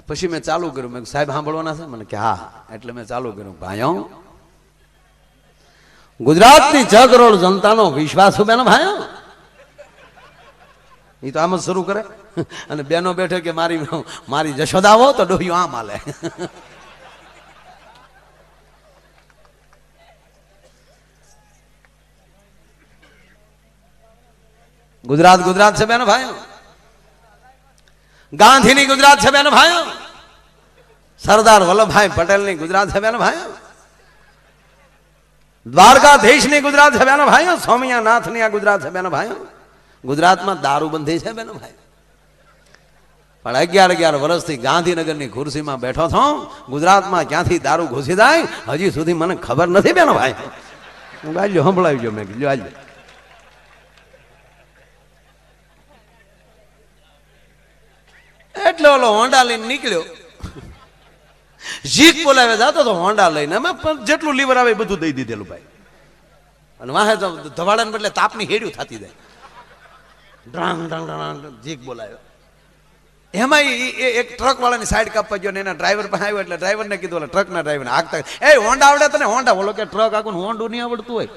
પછી મેં ચાલુ કર્યું. મેં સાહેબ, સાંભળવાના છે? મને કે, હા. એટલે મેં ચાલુ કર્યું. ભાઈઓ, ગુજરાતની છ કરોડ જનતાનો વિશ્વાસ બેનો ભાઈઓ. એ તો આમ જ શરૂ કરે. અને બેનો બેઠે કે, મારી મારી જશોદાવો તો ડોહ્યું આમ હાલે. ગુજરાત ગુજરાત છે બેનો ભાઈઓ. ગાંધીની ગુજરાત છે બેન ભાઈ? સરદાર વલ્લભભાઈ પટેલની ગુજરાત છે બેન ભાઈ? દ્વારકાધીશની ગુજરાત છે બેનો ભાઈ? સ્વામિયાનાથની આ ગુજરાત છે બેન ભાઈ? ગુજરાતમાં દારૂબંધી છે બેન ભાઈ. પણ અગિયાર અગિયાર વર્ષથી ગાંધીનગરની ખુરશીમાં બેઠો છો, ગુજરાતમાં ક્યાંથી દારૂ ઘૂસી જાય? હજી સુધી મને ખબર નથી બેન ભાઈ. હું ગાજો સંભળાવી મેં કીધું આજે એટલે ઓલો હોન્ડા લઈને નીકળ્યો. જીક બોલાવે જાતો તો હોન્ડા લઈને. અમે જેટલું લીવર આવે એ બધું દઈ દીધેલું ભાઈ. અને વાહે ધવાડાને બદલે તાપની હેડ્યું થતી જાય. ડ્રાંગ ડ્રાંગ ડ્રાંગ જીક બોલાવ્યો એમાં ઈ એક ટ્રક વાળાની સાઈડ કાપવા ગયો એના ડ્રાઈવર પાસે આવ્યો એટલે ડ્રાઈવરને કીધું એટલે ટ્રકના ડ્રાઈવરને આગતા એ, હોન્ડા આવડે તને? હોન્ડા. બોલો કે ટ્રક આખું હોન્ડું નહીં આવડતું હોય.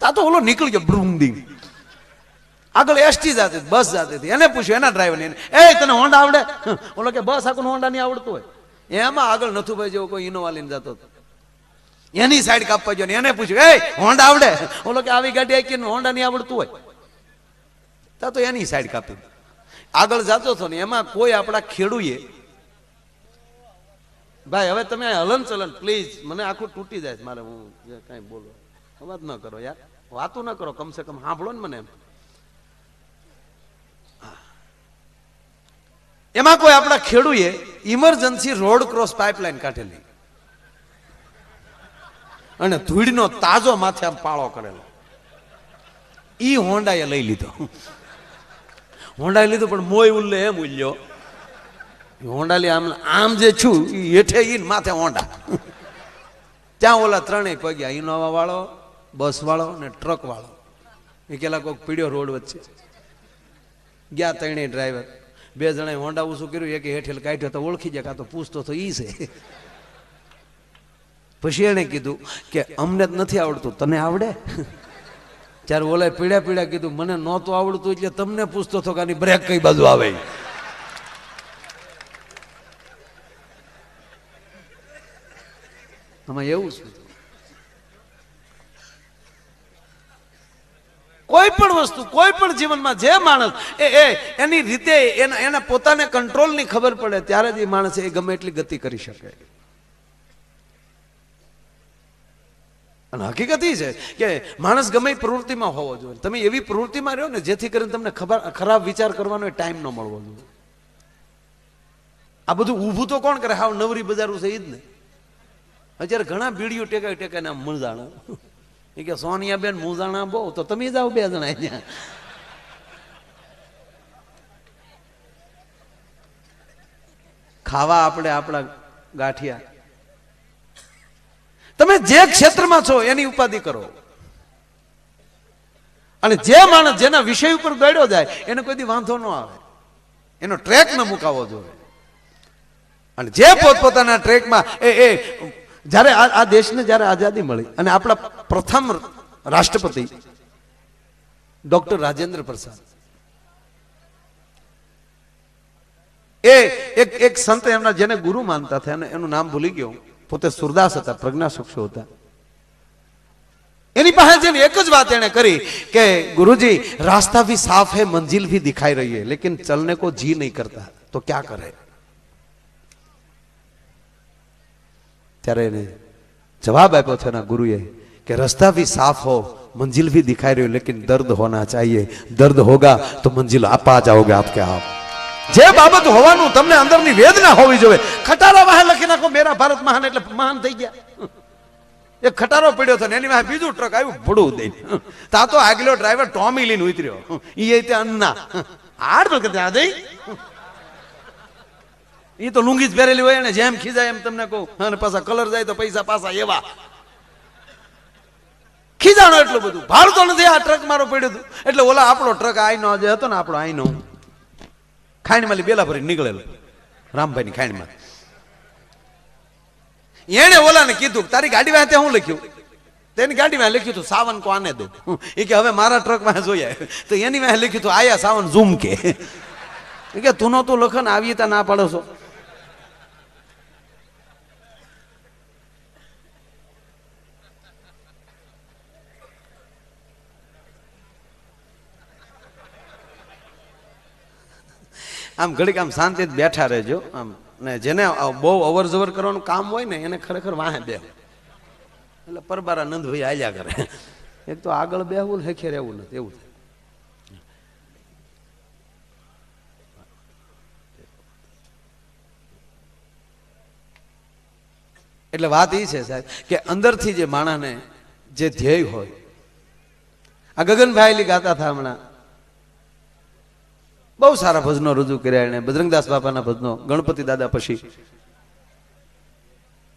તા તો ઓલો નીકળી ગયો બ્રુમ દી આગળ એસટી જાતી, બસ જાતી હતી. એને પૂછ્યું, એના ડ્રાઈવરને એ, તને હોન્ડા આવડે? ઓલો કે, બસ આખું હોન્ડા નહીં આવડતું હોય. એમાં આગળ નથુભાઈ જેવો કોઈ ઇનોવા લઈને જતો હતો. એની સાઈડ કાપવા જો એને પૂછ્યું, એ હોન્ડા આવડે? ઓલો કે, આવી ગાડી આખી હોન્ડા નહીં આવડતું હોય. તા તો એની સાઈડ કાપી. આગળ જતો હતો ને, એમાં કોઈ આપણા ખેડૂએ, ભાઈ, હવે તમે હલન ચલન પ્લીઝ મને આખું તૂટી જાય મારે હું કાંઈ બોલો. અવાજ ન કરો યાર, વાતું ન કરો, કમસે કમ સાંભળો ને મને એમ. એમાં કોઈ આપણા ખેડૂએ ઇમરજન્સી રોડ ક્રોસ પાઇપલાઇન કાઢેલી. અને ધૂળનો તાજો માથે આમ પાળો કરેલો. ઈ હોન્ડાએ લઈ લીધો. હોન્ડાએ લીધો પણ મોય ઉલ્લે એમ ઉલ્યો હોન્ડાલી આમ આમ જે છું, ઈ હેઠે ઈ માથે હોન્ડા ત્યાં ઓલા ત્રણેય પગ્યા. ઇનોવા વાળો, બસ વાળો ને ટ્રક વાળો. એ કેલા કોઈક પીડ્યો રોડ વચ્ચે. ગયા ત્રણેય ડ્રાઈવર બે જણાએ હોંડા ઊંચું કર્યું? એક હેઠેલ કાઢ્યો તો ઓળખી જાય કાં તો પૂછતો તો ઈ છે. પછી એણે કીધું કે અમને જ નથી આવડતું, તને આવડે? ત્યારે ઓલાય પીડ્યા પીડ્યા કીધું, મને નહોતું આવડતું એટલે તમને પૂછતો હતો કે આની બ્રેક કઈ બાજુ આવે? આમાં એવું છે. કોઈ પણ વસ્તુ કોઈ પણ જીવનમાં જે માણસ, એ એ, એની રીતે એના એના પોતાને કંટ્રોલની ખબર પડે, ત્યારે જ એ માણસ એ ગમે એટલી ગતિ કરી શકે. અને હકીકત છે કે માણસ ગમે પ્રવૃત્તિમાં હોવો જોઈએ. તમે એવી પ્રવૃત્તિમાં રહ્યો ને જેથી કરીને તમને ખબર, ખરાબ વિચાર કરવાનો ટાઈમ ન મળવો જોઈએ. આ બધું ઊભું તો કોણ કરે? હાવ નવરી બજારું છે એ જ ને. અત્યારે ઘણા બીડીઓ ટેકાય ટેકાય આમ મૂંઝાણા એ કે સોનિયા બેન મૂંઝાણા બહુ. તો તમે જાઓ બે જણા અહીંયા. ખાવા આપણે આપણા ગાંઠિયા. તમે જે ક્ષેત્રમાં છો એની ઉપાધિ કરો. અને જે માણસ જેના વિષય ઉપર ગળ્યો જાય, એને કોઈ વાંધો ન આવે. એનો ટ્રેક ન મુકાવો જોઈએ. અને જે પોતપોતાના ટ્રેકમાં એ એ જ્યારે આ દેશને જ્યારે આઝાદી મળી અને આપણા પ્રથમ રાષ્ટ્રપતિ ડોક્ટર રાજેન્દ્ર પ્રસાદ. એ એક એક સંત એમના જેને ગુરુ માનતા થયા એનું નામ ભૂલી ગયો. પોતે સુરદાસ હતા પ્રજ્ઞા સક્ષો હતા. એની પાસે જઈને એક જ વાત એને કરી કે, ગુરુજી, રાસ્તા ભી સાફ હે, મંજિલ ભી દિખાઈ રહી હે, લેકિન ચલને કો જી નહીં કરતા, તો ક્યાં કરે? ત્યારે એને જવાબ આપ્યો છે એના ગુરુએ કે રસ્તા भी साफ हो मंजिल भी दिखाई रही हो लेकिन दर्द होना चाहिए दर्द होगा तो मंजिल आप आ जाओगे आपके आप જે બાબત હોવાનું તમને અંદરની વેદના હોવી જોઈએ ખટારા વાહે લખી નાખો મેરા ભારત મહાન એટલે મહાન થઈ ગયા એક ખટારો પડ્યો હતો ને એની વાહે બીજું ટ્રક આવ્યું ભડું દઈને તા તો આગલો ડ્રાઈવર ટોમી લઈને ઉતર્યો ઈ તે અન્ના આડ પર કહેતા આ દઈ એ તો લુંગી જ પહેરેલી હોય ને, જેમ ખીજાય એમ તમને કહું. અને પાછા કલર જાય તો પૈસા પાછા એવા. ખીજાણો એટલું બધું. ભાડતો નથી, આ ટ્રક મારો પડ્યો હતું. એટલે ઓલા આપણો ટ્રક આઈનો જે હતો ને, આપણો આઈનો. ખાઈણમાંથી બેલા ભરી નીકળેલો. રામભાઈની ખાણીમાં. એણે ઓલાને કીધું તારી ગાડી વાંચે હું લખ્યું? તેની ગાડીમાં લખ્યું હતું સાવન કો આને દો એ કે હવે મારા ટ્રકમાં જોઈએ તો એની માં લખ્યું હતું આયા સાવન ઝૂમ કે. કે તું તું લખન, આવી તા ના પાડો છો. આમ ઘડીક આમ શાંતિ બેઠા રહેજો, આમ, ને જેને બહુ અવર જવર કરવાનું કામ હોય ને એને ખરેખર વાહે બે એટલે પરબારા નંદભાઈ આલ્યા કરે. એક તો આગળ બેહવું ને હેખે રહેવું નથી, એવું થાય. એટલે વાત એ છે સાહેબ, કે અંદરથી જે માણસને જે ધ્યેય હોય, આ ગગનભાઈ ગાતા હતા હમણાં બહુ સારા ભજનો રજૂ કર્યા એને બજરંગદાસ બાપાના ભજનો, ગણપતિ દાદા પછી.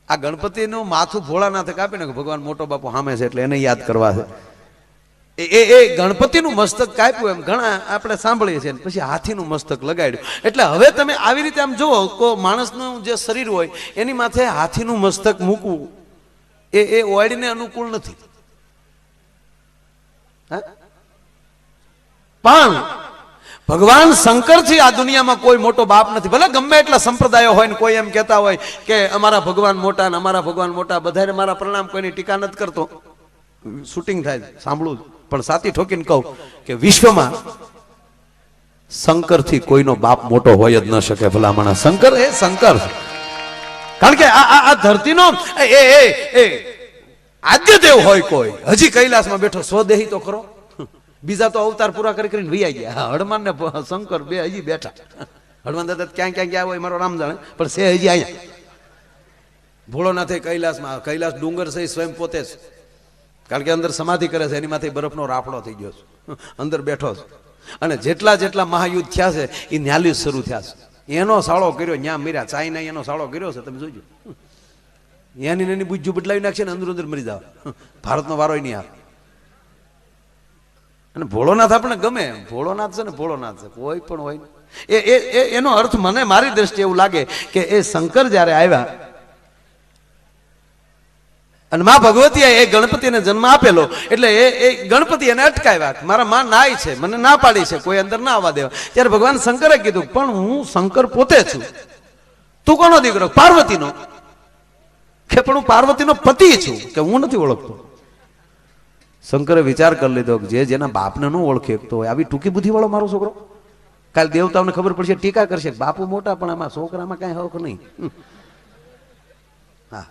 આ ગણપતિનું માથું ભોળાનાથે કાપી ને ભગવાન મોટો બાપુ સામે છે એટલે એને યાદ કરવા છે. એ એ ગણપતિનું મસ્તક કાપ્યું એમ. ઘણા આપણે સાંભળીએ છીએ પછી હાથીનું મસ્તક લગાડ્યું. એટલે હવે તમે આવી રીતે આમ જુઓ, કો માણસનું જે શરીર હોય, એની માથે હાથીનું મસ્તક મૂકવું, એ એ ઓળીને અનુકૂળ નથી? પણ ભગવાન શંકરથી આ દુનિયામાં કોઈ મોટો બાપ નથી. ભલે ગમે એટલા સંપ્રદાયો હોય ને કોઈ એમ કહેતા હોય કે અમારા ભગવાન મોટા ને અમારા ભગવાન મોટા બધાને મારા પ્રણામ કોઈની ટીકા નથી કરતો. શૂટિંગ થાય સાંભળું પણ સાથી ઠોકીને કહું કે વિશ્વમાં શંકરથી કોઈનો બાપ મોટો હોય જ ન શકે ભલામણા. શંકર એ શંકર. કારણ કે આ આ ધરતીનો એ એ એ એ આદ્ય દેવ હોય કોઈ. હજી કૈલાસમાં બેઠો, સ્વદેહી તો ખરો. બીજા તો અવતાર પૂરા કરી કરીને વૈયા ગયા. હનુમાન ને શંકર બે હજી બેઠા. હનુમાન દાદા ક્યાં ક્યાં ગયા હોય મારો રામ જાણે, પણ છે હજી અહીંયા ભોળોનાથે કૈલાસમાં, કૈલાસ ડુંગર છે સ્વયં પોતે જ. કારણ કે અંદર સમાધિ કરે છે એની માથે બરફનો રાફડો થઈ ગયો છે. અંદર બેઠો છે. અને જેટલા જેટલા મહાયુદ્ધ થયા છે, એ ન્યાલી શરૂ થયા છે. એનો સાળો કર્યો, ન્યા મીરા ચાઈના એનો સાળો કર્યો છે, તમે જોજો. એની એની બુજ્જુ બદલાવી નાખશે ને અંદર અંદર મરી જાવ ભારતનો વારો નહીં આવે. અને ભોળોનાથ આપણે ગમે ભોળોનાથ છે ને ભોળોનાથ છે. કોઈ પણ હોય એ એ એનો અર્થ મને મારી દ્રષ્ટિએ એવું લાગે કે એ શંકર જ્યારે આવ્યા અને મા ભગવતીએ એ ગણપતિને જન્મ આપેલો, એટલે એ એ ગણપતિ એને અટકાવ્યા મારા માં નાય છે, મને ના પાડી છે, કોઈ અંદર ના આવવા દેવા. ત્યારે ભગવાન શંકરે કીધું, પણ હું શંકર પોતે છું. તું કોનો દીકરો? પાર્વતીનો. કે પણ હું પાર્વતીનો પતિ છું, કે હું નથી ઓળખતો. શંકરે વિચાર કરી લીધો જે જેના બાપને ન ઓળખી શકતો હોય, આવી ટૂંકી બુદ્ધિવાળો મારો છોકરો. કાલ દેવતાઓને ખબર પડશે, ટીકા કરશે બાપુ મોટા, પણ આમાં છોકરામાં કાંઈ હક નહીં. હા.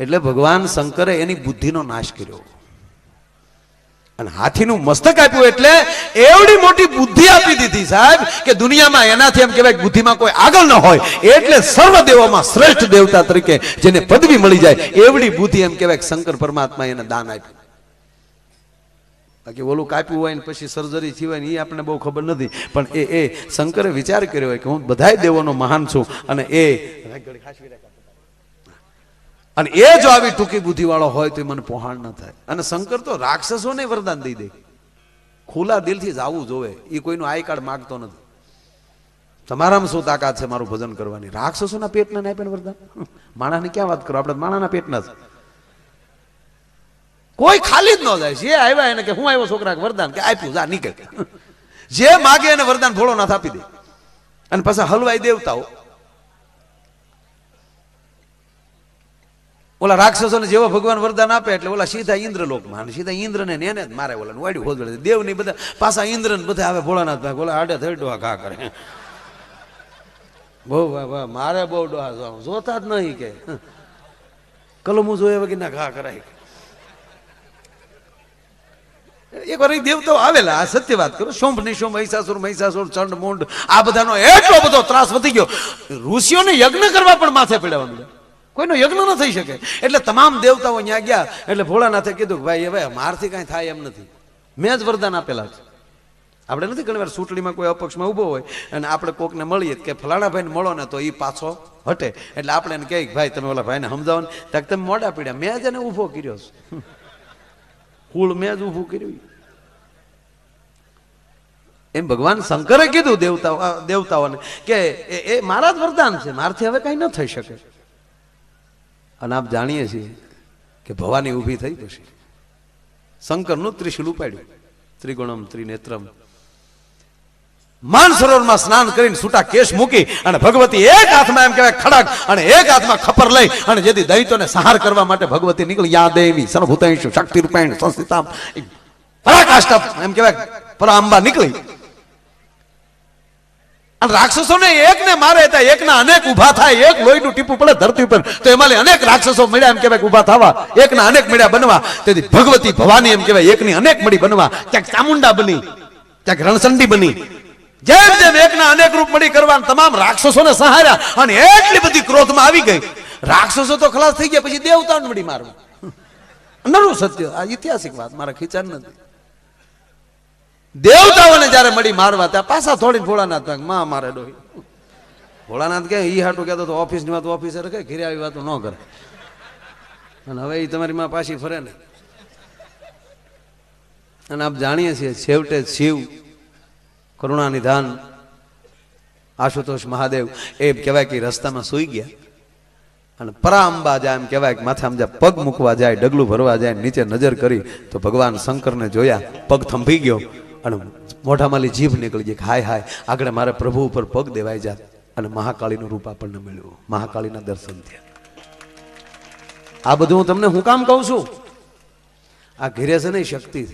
એટલે ભગવાન શંકરે એની બુદ્ધિનો નાશ કર્યો. અને હાથીનું મસ્તક આપ્યું એટલે એવડી મોટી બુદ્ધિ આપી દીધી સાહેબ કે દુનિયામાં એનાથી એમ કહેવાય બુદ્ધિમાં કોઈ આગળ ન હોય. એટલે સર્વ દેવોમાં શ્રેષ્ઠ દેવતા તરીકે જેને પદવી મળી જાય, એવડી બુદ્ધિ એમ કહેવાય શંકર પરમાત્મા એને દાન આપ્યું. બાકી ઓલું કાપ્યું હોય ને પછી સર્જરી થઈ હોય ને એ આપણને બહુ ખબર નથી. પણ એ એ શંકરે વિચાર કર્યો હોય કે હું બધાય દેવોનો મહાન છું અને એ અને એ જો આવી ટૂંકી બુદ્ધિ વાળો હોય તો એ મને પોહાણ ન થાય. અને શંકર તો રાક્ષસોને વરદાન દઈ દે. ખુલ્લા દિલથી જ આવું જોવે. એ કોઈનું આઈ કાર્ડ માગતો નથી. તમારામાં શું તાકાત છે મારું ભજન કરવાની? રાક્ષસોના પેટને ના આપે વરદાન? માણસની ક્યાં વાત કરો? આપણે માણાના પેટના જ. કોઈ ખાલી જ ન જાય. જે આવ્યા એને કે હું આવ્યો છોકરા વરદાન કે આપ્યું, જા, નીકળ. જે માગે એને વરદાન ભોળોનાથ આપી દે. અને પાછા હલવાઈ દેવતાઓ. ઓલા રાક્ષસોને જેવો ભગવાન વરદાન આપે એટલે ઓલા સીધા ઇન્દ્રલોકમાં અને સીધા ઇન્દ્રને એને જ મારે ઓલા વાડ્યું દેવની બધા પાછા ઇન્દ્ર ને બધા આવે ભોળાનાથ ભાઈ ઓલા આડે થઈ ડોહા ઘા કરે. બહુ વાહ વાહ, મારે બહુ ડોહા જોતા જ નહીં કે. કલમું જોઈએ વગર ઘા કરાય. એક વાર દેવતાઓ આવેલા, આ સત્ય વાત કરો, શોંભ નિશોમ મહિષાસુર મહિષાસુર, ચંડ, મુંડ, આ બધાનો એટલો બધો ત્રાસ વધી ગયો. ઋષિઓને યજ્ઞ કરવા પણ માથે પડ્યા કોઈનો યજ્ઞ ન થઈ શકે. એટલે તમામ દેવતાઓ ત્યાં ગયા, એટલે ભોળાનાથે કીધું કે ભાઈ, હવે મારથી કાંઈ થાય એમ નથી. મેં જ વરદાન આપેલા છે. આપણે નથી ઘણી વાર ચૂંટણીમાં કોઈ અપક્ષમાં ઊભો હોય અને આપણે કોકને મળીએ કે ફલાણા ભાઈને મળો ને તો એ પાછો હટે. એટલે આપણે એને કહીએ કે ભાઈ, તમે ઓલા ભાઈને સમજાવો ને. તમે મોડા પીડ્યા. મેં જ એને ઊભો કર્યો છે. કુળ મેં જ ઊભું કર્યું. એમ ભગવાન શંકરે કીધું દેવતાઓ દેવતાઓને કે એ મારા જ વરદાન છે, મારથી હવે કઈ ન થઈ શકે. અને આપ જાણીએ છીએ કે ભવાની ઊભી થઈ પછી શંકરનું ત્રિશુલ ઉપાડ્યું. ત્રિગુણમ, ત્રિનેત્રમ માન સરોવરમાં સ્નાન કરીને છૂટા કેશ મૂકી અને ભગવતી એક હાથમાં એમ કહેવાય ખડક અને એક હાથમાં ખપર લઈ અને જેથી દૈતોને સહાર કરવા માટે ભગવતી નીકળી. યા દેવી, સર્વભૂતેષુ શક્તિ રૂપેણ સંસ્થિતામ પરાકાષ્ઠ એમ કહેવાય, પરાંબા નીકળી. રાક્ષસોને એકને મારે હતા એકના અનેક ઊભા થાય, એક લોહીનું ટીપું પડે ધરતી ઉપર. તો એમાં અનેક રાક્ષસો મળ્યા એમ કહેવાય ઊભા થવા, એકના અનેક મળ્યા બનવા. તેથી ભગવતી ભવાની એમ કહેવાય, એકની અનેક મળી બનવા. ક્યાંક ચામુંડા બની, ક્યાંક રણસંડી બની. જેમ જેમ એકના અનેક રૂપ મળી કરવા તમામ રાક્ષસોને સહાર્યા અને એટલી બધી ક્રોધમાં આવી ગઈ. રાક્ષસો તો ખલાસ થઈ ગયા, પછી દેવતાઓને મળી મારવા. નરું સત્ય, આ ઐતિહાસિક વાત, મારા ખીચાન નથી. દેવતાઓને જ્યારે મળી મારવા, ત્યાં પાછા થોડી ભોળાનાથમાં મારે ડોહી. ભોળાનાથ કે ઈ હાટું કહેતો તો ઓફિસની વાત ઓફિસર કે ઘેરે આવી વાતો ન કરે. અને હવે એ તમારી માં પાછી ફરે ને અને આપ જાણીએ છીએ, છેવટે શિવ કરુણા નિધાન, આશુતોષ મહાદેવ એ કહેવાય કે રસ્તામાં સૂઈ ગયા. અને પરાંબા જાય એમ કહેવાય કે માથે આમ જ્યાં પગ મૂકવા જાય, ડગલું ભરવા જાય, નીચે નજર કરી, તો ભગવાન શંકરને જોયા, પગ થંભી ગયો અને મોઢામાંલી જીભ નીકળી ગઈ હાય હાય, આગળ મારે પ્રભુ ઉપર પગ દેવાઈ જાત. અને મહાકાળીનું રૂપ આપણને મળ્યું. મહાકાળીના દર્શન થયા. આ બધું હું તમને હું કામ કહું છું? આ ઘેરે છે નહીં શક્તિ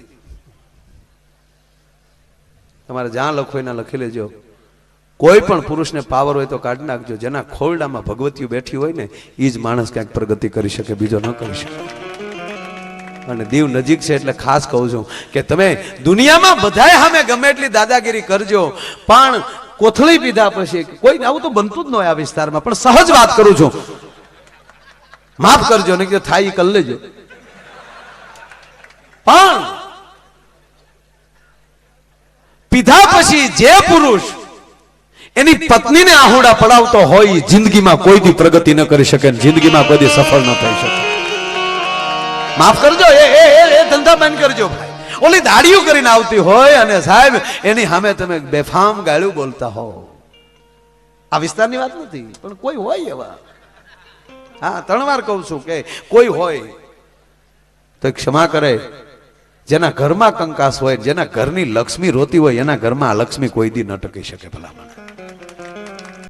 તમારે જ્યાં લખો એના લખી લેજો. કોઈ પણ પુરુષને પાવર હોય તો કાઢી નાખજો. જેના ખોરડામાં ભગવતીઓ બેઠી હોય ને એ જ માણસ ક્યાંક પ્રગતિ કરી શકે, બીજો ન કરી શકે. અને દીવ નજીક છે એટલે ખાસ કહું છું કે તમે દુનિયામાં બધાય સામે ગમે એટલી દાદાગીરી કરજો. પણ કોથળી પીધા પછી કોઈ આવું તો બનતું જ ન હોય આ વિસ્તારમાં. પણ સહજ વાત કરું છું. માફ કરજો ને કે થાય એ કરી લેજો. પણ પીધા પછી જે પુરુષ એની પત્નીને આહુડા પડાવતો હોય જિંદગીમાં કોઈ દી પ્રગતિ ન કરી શકે જિંદગીમાં કોઈ સફળ ન થઈ શકે. માફ કરજો, એ ધંધા બંધ કરજો ભાઈ. ઓલી દાડીઓ કરીને આવતી હોય અને સાહેબ, એની સામે તમે બેફામ ગાળું બોલતા હો આ વિસ્તારની વાત નથી, પણ કોઈ હોય એવા. હા, ત્રણ વાર કહું છું કે કોઈ હોય તો ક્ષમા કરે. જેના ઘરમાં કંકાસ હોય, જેના ઘરની લક્ષ્મી રોતી હોય, એના ઘરમાં આ લક્ષ્મી કોઈ દી ન ટકી શકે ભલામણ.